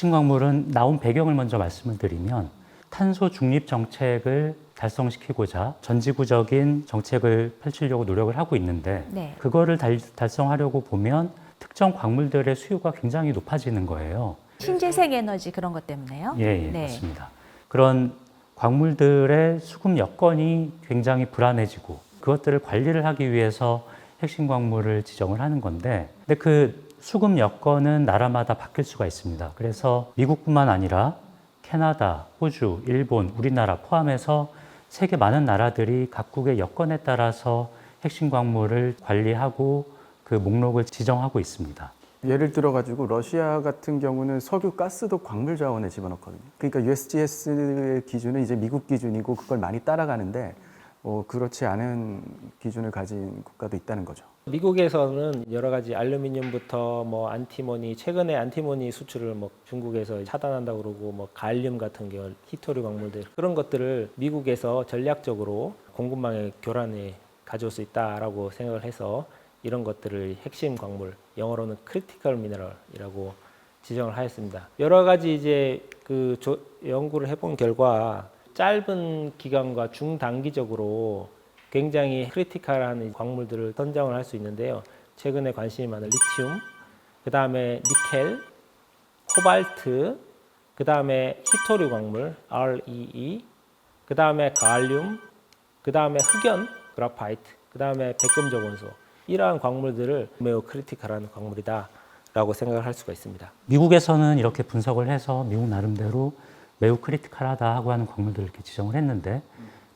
핵심 광물은 나온 배경을 먼저 말씀을 드리면 탄소 중립 정책을 달성시키고자 전지구적인 정책을 펼치려고 노력을 하고 있는데 네. 그거를 달, 달성하려고 보면 특정 광물들의 수요가 굉장히 높아지는 거예요. 신재생 에너지 그런 것 때문에요. 예, 예, 네. 맞습니다. 그런 광물들의 수급 여건이 굉장히 불안해지고 그것들을 관리를 하기 위해서 핵심 광물을 지정을 하는 건데 근데 그 수급 여건은 나라마다 바뀔 수가 있습니다. 그래서 미국뿐만 아니라 캐나다, 호주, 일본, 우리나라 포함해서 세계 많은 나라들이 각국의 여건에 따라서 핵심 광물을 관리하고 그 목록을 지정하고 있습니다. 예를 들어 가지고 러시아 같은 경우는 석유, 가스도 광물 자원에 집어넣거든요. 그러니까 USGS의 기준은 이제 미국 기준이고 그걸 많이 따라가는데 어, 그렇지 않은 기준을 가진 국가도 있다는 거죠. 미국에서는 여러 가지 알루미늄부터 뭐 안티모니 최근에 안티모니 수출을 뭐 중국에서 차단한다고 그러고 뭐 갈륨 같은 경우 히토류 광물들 그런 것들을 미국에서 전략적으로 공급망의 교란에 가져올 수 있다라고 생각을 해서 이런 것들을 핵심 광물 영어로는 크리티컬 미네랄이라고 지정을 하였습니다. 여러 가지 이제 그 조- 연구를 해본 결과 짧은 기간과 중단기적으로 굉장히 크리티컬한 광물들을 선정을 할 수 있는데요. 최근에 관심이 많은 리튬, 그 다음에 니켈, 코발트, 그 다음에 히토류 광물 REE, 그 다음에 갈륨, 그 다음에 흑연 그라파이트, 그 다음에 백금적 원소 이러한 광물들을 매우 크리티컬한 광물이다라고 생각을 할 수가 있습니다. 미국에서는 이렇게 분석을 해서 미국 나름대로 매우 크리티컬하다 하고 하는 광물들을 이렇게 지정을 했는데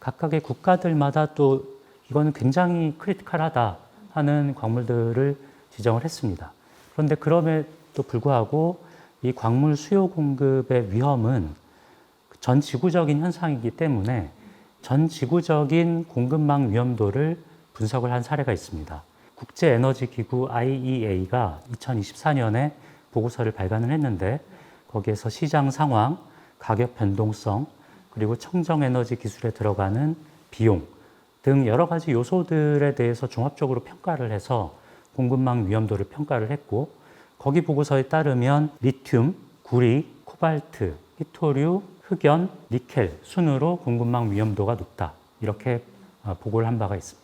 각각의 국가들마다 또 이거는 굉장히 크리티컬하다 하는 광물들을 지정을 했습니다. 그런데 그럼에도 불구하고 이 광물 수요 공급의 위험은 전 지구적인 현상이기 때문에 전 지구적인 공급망 위험도를 분석을 한 사례가 있습니다. 국제에너지기구 IEA가 2024년에 보고서를 발간을 했는데 거기에서 시장 상황, 가격 변동성, 그리고 청정 에너지 기술에 들어가는 비용 등 여러 가지 요소들에 대해서 종합적으로 평가를 해서 공급망 위험도를 평가를 했고 거기 보고서에 따르면 리튬, 구리, 코발트, 히토류, 흑연, 니켈 순으로 공급망 위험도가 높다 이렇게 어, 보고를 한 바가 있습니다.